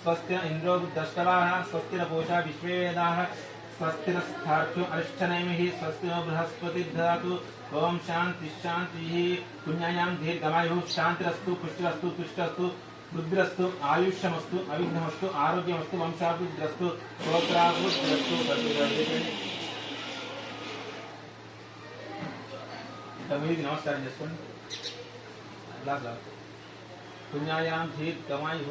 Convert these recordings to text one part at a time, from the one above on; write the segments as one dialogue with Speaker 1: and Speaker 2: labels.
Speaker 1: స్వస్తి న ఇంద్రో దష్టవాः స్వస్తి న పూషా విశ్వేదాः స్వస్తి నస్థార్క్ష్యం అరిష్టనైమిः స్వస్తి నో బృహస్పతి దదాతు ఓం శాంతి శాంతి పుణ్యాయాం దీర్ఘమాయుః శాంతిరస్తు పుష్టిరస్తు తుష్టస్తు వృద్ధిరస్తు ఆయుష్యమస్తు అవిఘ్నమస్తు ఆరోగ్యమస్తు వంశాభివృద్ధిరస్తు స్తోత్రాభివృద్ధిరస్తు తమిళకి నమస్కారం చేసుకోండి లాగ్ లాగ్ పుణ్యాయాం దీర్ఘమాయుః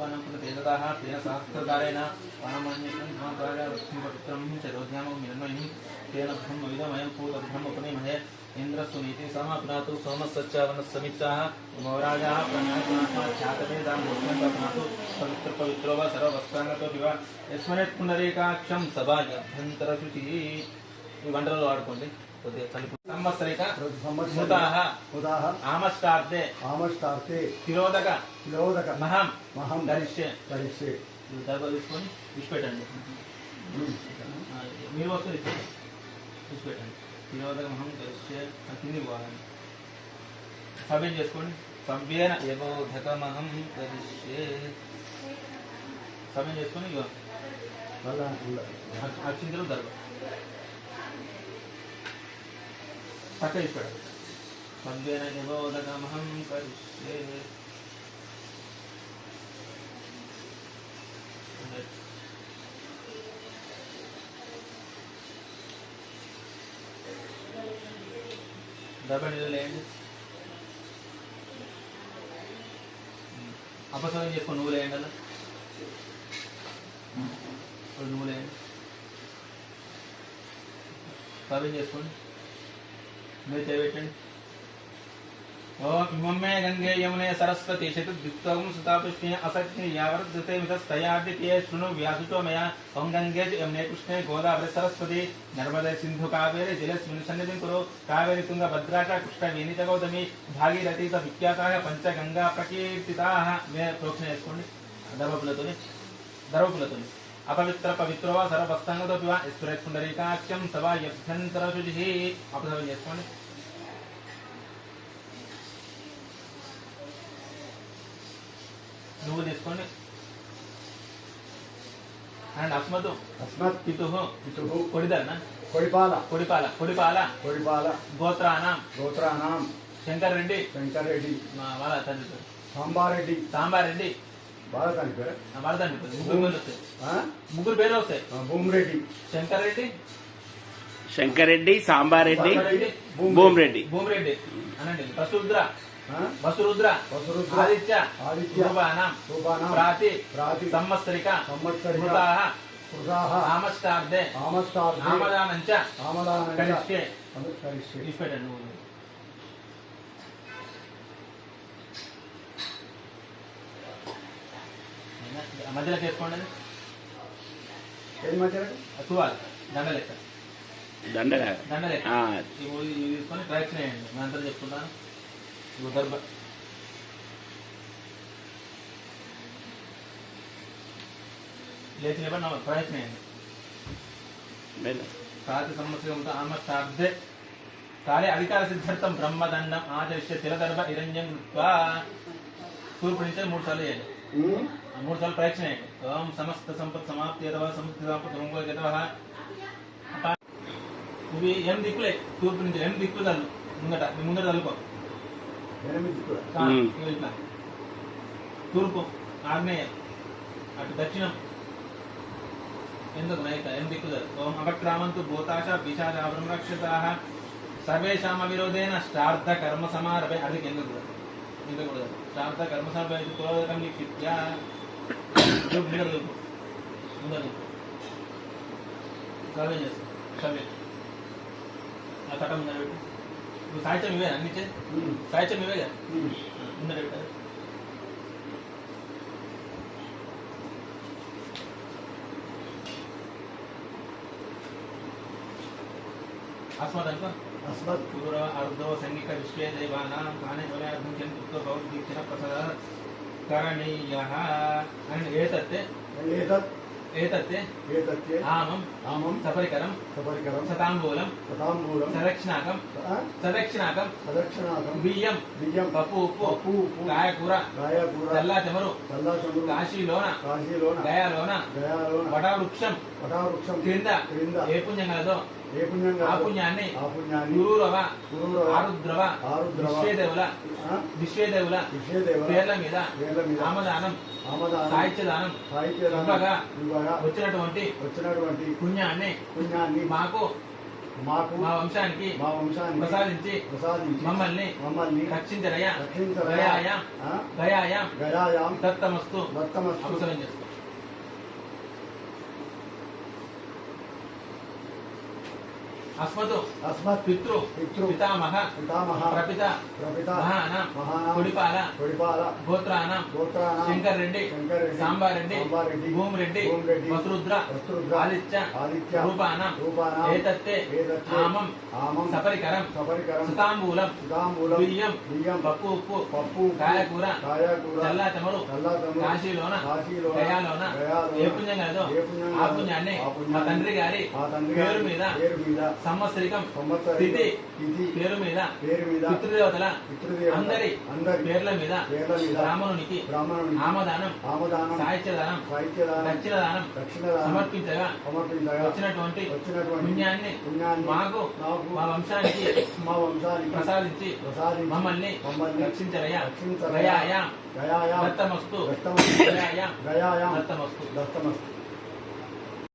Speaker 1: పవిత్రేణ ఆత్మానం పునతేజదాః తేన సహస్రకారేణ పానమాన్యకం మహాకార్య లక్ష్మీ నిర్మయం తేన బ్రహ్మ విదమయం పూతబ్రహ్మ సమాప్నాతు సోమస్సచ్చావన సమిత్తాః మౌరాజాः ప్రణాత్మాత్మా ఖ్యాతవేదాం మోక్షం ప్రాప్నాతు పవిత్ర పవిత్రో వా సర్వవస్త్రాంగతో వివ యస్మరేత్ పుండరీకాక్షం సభాభ్యంతర శుచి ఈ వంటలలో వాడుకోండి. కొద్దిగా కలిపి సంవత్సరిక స్మృతాః
Speaker 2: ఉదాహ
Speaker 1: ఆమష్టార్థే.
Speaker 2: ఆమష్టార్తే
Speaker 1: తిరోదక
Speaker 2: తిలోదక.
Speaker 1: మహం.
Speaker 2: మహం.
Speaker 1: ధరిష్యే.
Speaker 2: ధరిష్యే.
Speaker 1: డబ్బా తీసుకొని విడిచిపెట్టండి మీరు వస్తే విడిచిపెట్టండి తిరోదక మహం ధరిష్యే కిందికి పోవాలండి సభ్యం చేసుకోండి. సభ్యేన యబోధకమహం ధరిష్యే. సభ్యం చేసుకొని అక్ష- అక్షింతలు దర్భ విడిచిపెట్టండి సభ్యేన యబోధకమహం కరిష్యే నీళ్ళు లేండి చేసుకో నువ్వు లేండి అలా. నువ్వు లేండి సర్వం చేసుకోండి మీరు చేయబెట్టండి ఓం ఇమమ్మే గంగే యమునే సరస్వతి శతుద్యుక్తం సుతాపుష్ణే అసత్య యావర్ధతే మితస్తయాదితే శృణు వ్యాసుతో మయా ఓం గంగే యమునే కృష్ణే గోదావరి సరస్వతి నర్మదే సింధు కావేరి జలస్మిన్ సన్నిధిం కురు కావేరి తుంగ భద్రా చ కృష్ణ వేణిత గౌతమి భాగీరథి చ విఖ్యాతాః పంచ గంగా ప్రకీర్తితాః మే ప్రోక్షణ చేసుకోండి దర్భపులతోని దర్భపులతోని అపవిత్ర పవిత్రో వా సర్వస్తంగతో వా ఈశ్వరేత్ పుండరీకాక్షం సభా యభ్యంతర శుచి చేసుకోండి నువ్వు తీసుకోండి అండ్ అస్మతు
Speaker 2: అస్మత్
Speaker 1: పితు
Speaker 2: పితుః
Speaker 1: కొడిదన్న
Speaker 2: కొడిపాల
Speaker 1: కొడిపాల కొడిపాల
Speaker 2: కొడిపాల
Speaker 1: గోత్రానం
Speaker 2: గోత్రానాం
Speaker 1: శంకర్ రెడ్డి
Speaker 2: శంకర్రెడ్డి
Speaker 1: మా వాళ్ళ తండ్రి పేరు.
Speaker 2: సాంబారెడ్డి పేరు?
Speaker 1: పేరు. వస్తాయి.
Speaker 2: భూమిరెడ్డి
Speaker 1: శంకర్ రెడ్డి
Speaker 3: శంకరెడ్డి. సాంబారెడ్డి
Speaker 1: రెడ్డి
Speaker 3: భూమిరెడ్డి.
Speaker 1: భూమిరెడ్డి. అనండి. వసురుద్ర
Speaker 2: ఆ?
Speaker 1: వసురుద్ర
Speaker 2: వసురుద్ర,
Speaker 1: ఆదిత్య.
Speaker 2: ఆదిత్య,
Speaker 1: రూపానం.
Speaker 2: రూపానాం,
Speaker 1: ప్రాతి.
Speaker 2: ప్రాతి,
Speaker 1: సంవత్సరిక.
Speaker 2: సంవత్సరిక,
Speaker 1: మృతాః
Speaker 2: వృధాః
Speaker 1: ఆమష్టార్థే
Speaker 2: ఆమస్తార్థే
Speaker 1: ఆమదానంచ.
Speaker 2: ఆమదానంచ.
Speaker 1: కరిష్యే
Speaker 2: కరిష్యే
Speaker 1: తీసిపెట్టండి మధ్యలో చేసుకోండి. అది.
Speaker 2: ఏం మధ్య
Speaker 1: తువాల్ దండ లెక్క.
Speaker 3: దండగా
Speaker 1: దండ లెక్క.
Speaker 3: ఆ,
Speaker 1: ఇవి ఇవి తీసుకొని ప్రయత్నం చేయండి. నేను అంతా చెప్పుకుంటాను ఇవి గర్భ లేచి లేబడి ప్రయత్నం చేయండి.
Speaker 3: మెల్ల.
Speaker 1: ప్రాతి సంవత్సరంతో ఆమష్టార్థే కాలే అధికార సిద్ధార్థం బ్రహ్మదండం ఆచరిస్తే తిలదర్భ నిరంజన్ కృత్వా తూర్పు నుంచి మూడు సార్లు చేయండి.
Speaker 2: ఉమ్?
Speaker 1: ఆ మూడు సార్లు ప్రయత్నం చేయండి ఓం సమస్త సంపత్ సమాప్తి యథవా సముద్ర సంపత్ రుంగతవ ఇవి ఏం దిక్కులే తూర్పు నుంచి ఏం దిక్కులు తల్లు ముందట నీ ముందట తల్లుకో
Speaker 2: ఎనిమిది కూడా
Speaker 1: ఆ,
Speaker 3: మ్మ్.
Speaker 1: ఇవి ఇట్లా తూర్పు ఆగ్నేయ అటు దక్షిణం ఎందుకు నైత ఏం దిక్కులు ఓం అపక్రామంతు భూతాశ పిశాచాభ్రం రక్షితాః సర్వేషామ విరోధేన శ్రార్థ కర్మ సమారభే అది ఎందుకు తీరకూడదు శాంత కర్మశాంత అయితే కులవదకం నీకు విద్యా ఉండదు ఉండదు సర్వే అనుకో పెట్టారు अस्मदनुको
Speaker 2: అస్మత్
Speaker 1: पूर्व अर्धो संगिक विश्वे देवानां काने वलयार्थं चिन्तुक्तो भवद्दीक्षण प्रसाद करणीयः and एतत्
Speaker 2: ఏతత్
Speaker 1: एतत्
Speaker 2: ఏతత్తే
Speaker 1: आमं
Speaker 2: ఆమం
Speaker 1: सपरिकरं
Speaker 2: సపరికరం
Speaker 1: शताम्बूलं
Speaker 2: సతాంబూలం
Speaker 1: सदक्षिणाकं सदक्षिणाकं
Speaker 2: సదక్షిణాకం
Speaker 1: బియ్యం
Speaker 2: బియ్యం
Speaker 1: పప్పు ఉప్పు
Speaker 2: పప్పు ఉప్పు
Speaker 1: కాయకూర
Speaker 2: కాయకూర
Speaker 1: తెల్ల చెమరు
Speaker 2: చల్లాచమురు
Speaker 1: కాశీలోన
Speaker 2: కాశీలోన
Speaker 1: గయాలోన
Speaker 2: గయాలోన
Speaker 1: వటవృక్షం
Speaker 2: వటావృక్షం
Speaker 1: క్రింద
Speaker 2: క్రింద
Speaker 1: ఏ పుణ్యం కలదో
Speaker 2: ఏ పుణ్యంగా?
Speaker 1: ఆ పుణ్యాన్ని
Speaker 2: ఆ పుణ్యాన్ని
Speaker 1: గురురవ
Speaker 2: గురువురవ,
Speaker 1: ఆరుద్రవ విశ్వేదేవుల విశ్వేదేవుల
Speaker 2: విశ్వేదేవ
Speaker 1: పేర్ల మీద
Speaker 2: ఆమదానం
Speaker 1: ఇవ్వగా
Speaker 2: ఇవ్వగా
Speaker 1: వచ్చినటువంటి
Speaker 2: వచ్చినటువంటి
Speaker 1: పుణ్యాన్ని
Speaker 2: పుణ్యాన్ని
Speaker 1: మాకు
Speaker 2: మాకు
Speaker 1: మా వంశానికి
Speaker 2: మా వంశాన్ని
Speaker 1: ప్రసాదించి
Speaker 2: ప్రసాదించి
Speaker 1: మమ్మల్ని
Speaker 2: మమ్మల్ని
Speaker 1: రక్షించరయ్యా. గయాయ
Speaker 2: ఆ,
Speaker 1: గయాయ
Speaker 2: గయాయాం
Speaker 1: దత్తమస్తు
Speaker 2: దత్తమస్తు
Speaker 1: అవసరం చేస్తాం. అస్మతు
Speaker 2: అస్మత్
Speaker 1: పితృ
Speaker 2: పితృ
Speaker 1: పితామహ
Speaker 2: పితామహ
Speaker 1: ప్రపిత
Speaker 2: ప్రపిత
Speaker 1: మహానాం
Speaker 2: మహానాం
Speaker 1: కొడిపాల
Speaker 2: కొడిపాల
Speaker 1: గోత్రానాం
Speaker 2: గోత్రానాం
Speaker 1: శంకర్ రెడ్డి
Speaker 2: శంకర్రెడ్డి,
Speaker 1: సాంబారెడ్డి
Speaker 2: సాంబారెడ్డి,
Speaker 1: భూమిరెడ్డి
Speaker 2: భూమిరెడ్డి,
Speaker 1: వసురుద్ర
Speaker 2: వసురుద్ర,
Speaker 1: ఆదిత్య
Speaker 2: ఆదిత్య,
Speaker 1: రూపానాం
Speaker 2: రూపానాం,
Speaker 1: ఏతత్తే
Speaker 2: ఏతత్తే,
Speaker 1: ఆమం
Speaker 2: ఆమం,
Speaker 1: సపరికరం
Speaker 2: సపరికరం,
Speaker 1: సుతాంబూలం
Speaker 2: సుతాంబూలం,
Speaker 1: బియ్యం
Speaker 2: బియ్యం,
Speaker 1: పప్పు ఉప్పు
Speaker 2: పప్పు,
Speaker 1: కాయకూర
Speaker 2: కాయకూర,
Speaker 1: చల్లా చెమరు
Speaker 2: చల్లాచమురు,
Speaker 1: కాశీలోన
Speaker 2: కాశీలోన,
Speaker 1: గయాలోన
Speaker 2: గయాలోన,
Speaker 1: ఏ పుణ్యం కలదో
Speaker 2: ఏ పుణ్యం
Speaker 1: ఆ పుణ్యాన్ని
Speaker 2: ఆ
Speaker 1: మా తండ్రి గారి
Speaker 2: మా తండ్రి
Speaker 1: పేరు
Speaker 2: గారి
Speaker 1: మీద
Speaker 2: పేరు మీద
Speaker 1: సంవత్సరికం తిథి పేరు మీద
Speaker 2: పేరు మీద
Speaker 1: పితృదేవతల అందరి
Speaker 2: అందరి
Speaker 1: పేర్ల మీద బ్రాహ్మణునికి ఆమదానం సాహిత్యదానం దక్షిణదానం సమర్పించగా
Speaker 2: సమర్పించగా
Speaker 1: వచ్చినటువంటి
Speaker 2: వచ్చినటువంటి
Speaker 1: పుణ్యాన్ని
Speaker 2: పుణ్యాన్ని
Speaker 1: మాకు మా వంశానికి
Speaker 2: మా వంశానికి
Speaker 1: ప్రసాదించి
Speaker 2: ప్రసాదించి
Speaker 1: మమ్మల్ని రక్షించరయ్యా దత్తమస్తు. దత్తమస్తు.
Speaker 2: దత్తమస్తు.